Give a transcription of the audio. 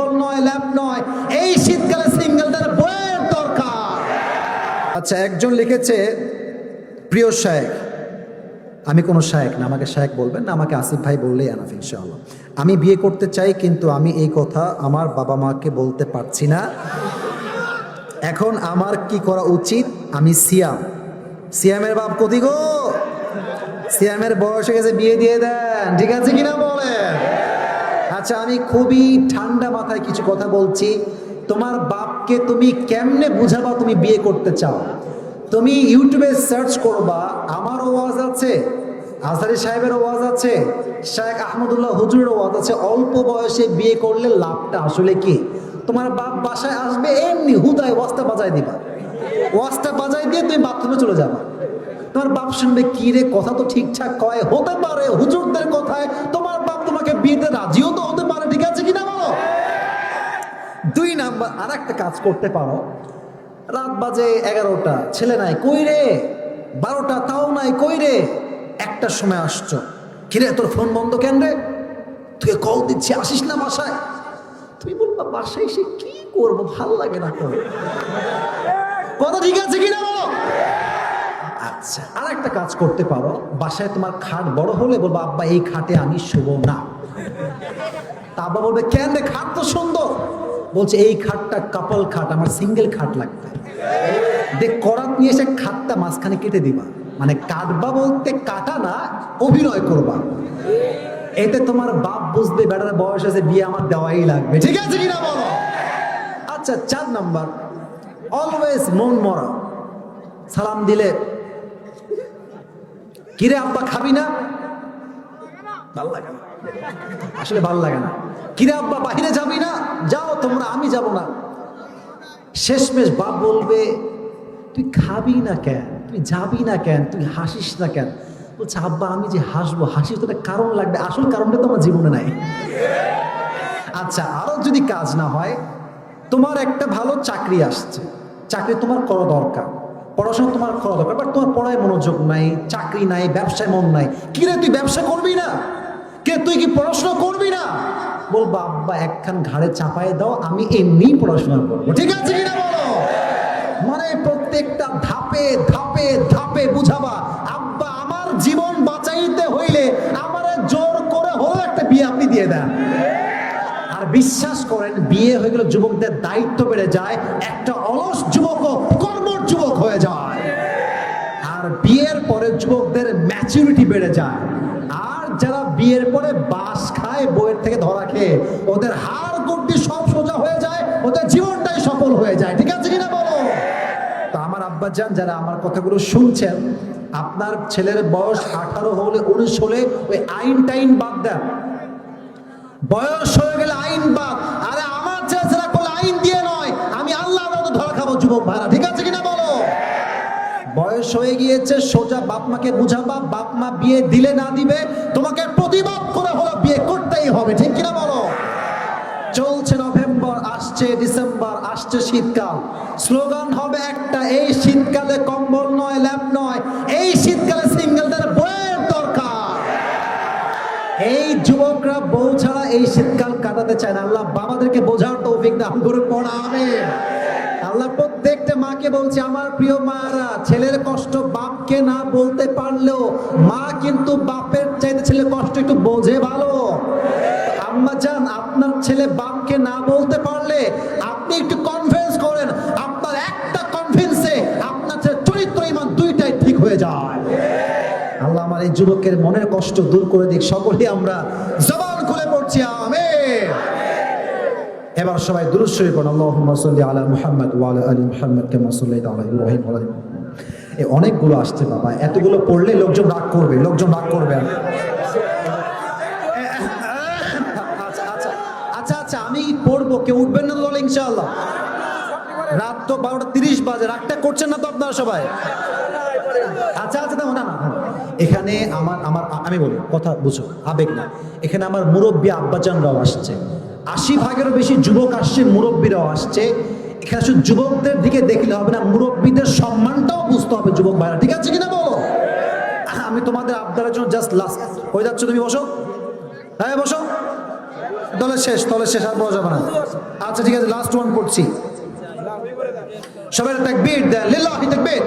কম্বল নয় ল্যাপ নয়, এই শীতকালে সিঙ্গেলটার বইয়ের দরকার। আচ্ছা একজন লিখেছে, প্রিয় শায়েক, আমি কোনো শায়েক না, আমাকে শায়েক বলবেন না, আমাকে আসিফ ভাই বললেই আনাফ, ইনশাআল্লাহ। আমি বিয়ে করতে চাই, কিন্তু আমি এই কথা আমার বাবা মাকে বলতে পারছি না। এখন আমার কি করা উচিত? আমি সিয়াম। সিয়ামের বাপ কতি গো? সিয়ামের বয়স হয়ে গেছে, বিয়ে দিয়ে দেন। ঠিক আছে কিনা বলেন? আচ্ছা আমি খুবই ঠান্ডা মাথায় কিছু কথা বলছি। তোমার বাপকে তুমি কেমনে বুঝাবা তুমি বিয়ে করতে চাও? তুমি ইউটিউবে সার্চ করবা আমার ওয়াজ আছে, আজহারি সাহেবের ওয়াজ আছে শেখ আহমদুল্লাহ হুজুরের ওয়াজ আছে। অল্প বয়সে বিয়ে করলে লাভটা আসলে কি? তোমার বাপ বাসায় আসবে, এমনি হুদায় ওয়াজটা বাজায় দিবা। ওয়াজটা বাজায় দিয়ে তুমি বাথরুমে চলে যাবা। তোমার বাপ শুনবে, কি রে, কথা তো ঠিকঠাক কয়? হতে পারে হুজুরদের কথায়, তোমার আর একটা কাজ করতে পারো। রাত বাজে এগারোটা, ছেলে নাই, কই রে? বারোটা, তাও নাই, কই রে? একটার সময় আসছো। কিরে তোর ফোন বন্ধ কেন রে? তুই কল দিচ্ছি, আসিস না বাসায়? তুমি বলবা, বাসায় এসে কি করব? ভালো লাগে না তো। কথা ঠিক আছে কিনা বলো? আচ্ছা আর একটা কাজ করতে পারো। বাসায় তোমার খাট বড় হলে বলব, আব্বা, এই খাটে আমি শুভ না। তা আব্বা বলবে, কেন রে? খাট তো সুন্দর। বলছে, এই খাটটা কাপল খাট, আমার সিঙ্গেল খাট লাগবে। দেখ করাত নিয়ে এসে খাটটা মাঝখানে কেটে দিবা। মানে কাটবা বলতে কাটা না, অভিনয় করবা। এতে তোমার বাপ বুঝবে, বেটার বয়স আছে বিয়ে আমার দেওয়াই লাগবে। ঠিক আছে কিনা বলো? আচ্ছা চার নাম্বার। অলওয়েজ মন মরা। সালাম দিলে, কিরে আব্বা, খাবি না? ভালো লাগে না। আসলে ভালো লাগে না। কিরে আব্বা, বাহিরে যাবি না? যাও তোমরা, আমি যাব না। শেষমেশ বাপ বলবে, তুই খাবি না কেন? তুই যাবি না কেন? তুই হাসিস না কেন? বলছে, আব্বা, আমি যে হাসবো, হাসির তো একটা কারণ লাগবে। আসল কারণটা তো আমার জীবনে নাই। আচ্ছা আরও যদি কাজ না হয়, তোমার একটা ভালো চাকরি আসছে। চাকরি তোমার করা দরকার। পড়াশোনা তোমার করা দরকার বাট তোমার পড়ায় মনোযোগ নাই, চাকরি নাই, ব্যবসায় মন নাই। কি রে তুই ব্যবসা করবি না? কে, তুই কি পড়াশোনা করবি না? বলব, আব্বা, একখান ঘাড়ে চাপায় দাও, আমি এমনি পড়াশোনা করব। ঠিক আছে কিনা বলো? মানে প্রত্যেকটা ধাপে ধাপে ধাপে বুঝাবা, আব্বা, আমার জীবন বাঁচাইতে হইলে আমারে জোর করে হলো একটা বিয়ে আপনি দিয়ে দেন। আর বিশ্বাস করেন, বিয়ে হয়ে গেলে যুবকদের দায়িত্ব বেড়ে যায়, একটা অলস যুবক কর্মর যুবক হয়ে যায়। আর বিয়ের পরে যুবকদের ম্যাচুরিটি বেড়ে যায়। আর যারা বিয়ের পরে বাস খায় বইয়ের থেকে ধরা খেয়ে। ওদের হাড় গুড্ডি সব সোজা হয়ে যায়, ওদের জীবনটাই সফল হয়ে যায়। ঠিক আছে কিনা বলো? তো আমার আব্বাজান যারা আমার কথাগুলো শুনছেন, আপনার ছেলের বয়স আঠারো হলে, উনিশ হলে ওই আইন টাইন বাদ দেন। বয়স হয়ে গেলে আইন বাদ। আরে আমার ছেলেরা করলে আইন দিয়ে নয়। আমি আল্লাহ ধরা খাব, যুবক ভাড়া ঠিক আছে বয়স হয়ে গিয়েছে, সোজা বাপ মাকে বুঝাবা, বাপ মা বিয়ে দিলে না দিবে, তোমাকে প্রতিবাদ করে হলো, বিয়ে করতেই হবে, ঠিক কিনা বলো? চলছে নভেম্বর, আসছে ডিসেম্বর, আসছে শীতকাল। স্লোগান হবে একটা, এই শীতকালে কম্বল নয় ল্যাপ নয়, এই শীতকালে সিঙ্গেলদের বইয়ের দরকার। এই যুবকরা বউ ছাড়া এই শীতকাল কাটাতে চায় না। আল্লাহ বাবাদেরকে বোঝার তৌফিক দান করে পড়াবে আল্লাহ প্রত্যেকটা মাকে বলছে, আমার প্রিয় মারা, ছেলের কষ্ট বাপকে না বলতে পারলেও মা কিন্তু বাপের চাইতে ছেলে কষ্ট একটু বোঝে ভালো। আম্মা যান আপনার ছেলে বাপকে না বলতে পারলে আপনি একটু কনফিডেন্স করেন, আপনার একটা কনফিডেন্সে আপনার ছেলে চরিত্র ইমান দুইটাই ঠিক হয়ে যায়। আল্লাহ আমার এই যুবকের মনের কষ্ট দূর করে দিক, সকলেই আমরা জবান খুলে পড়ছি, আমেন। এবার সবাই দুরুদ শরীফ পড়ুন। আল্লাহুম্মা সাল্লি আলা মুহাম্মদ ওয়া আলা আলি মুহাম্মদ কামা সাল্লাইতা আলা ইব্রাহিম ওয়া আলা এই অনেকগুলো আসছে বাবা। এতগুলো পড়লে লোকজন রাগ করবে, লোকজন রাগ করবে আচ্ছা আচ্ছা আচ্ছা আচ্ছা আমি পড়ব। কেউ উঠবেন রাত তো বারোটা তিরিশ বাজে করছেন না তো আপনারা সবাই? আচ্ছা আচ্ছা। এখানে আমার আমার, আমি বলি, কথা বুঝো, আবেগ না। এখানে আমার মুরব্বী আব্বাজানরাও আসছে। আশি ভাগেরও বেশি যুবক আসছে, মুরব্বীরাও আসছে। এখানে শুধু যুবকদের দিকে দেখলে হবে না, মুরব্বীদের সম্মানটাও বুঝতে হবে যুবক ভাইরা। ঠিক আছে কিনা বলো? আমি তোমাদের আবদারের জন্য জাস্ট লাস্ট হয়ে যাচ্ছ তুমি? বসো। হ্যাঁ বসো। দলে শেষ দলে শেষ, আর বলা যাবে না। আচ্ছা ঠিক আছে লাস্ট ওয়ান পড়ছি সবাই লিল্লাহি তাকবীর।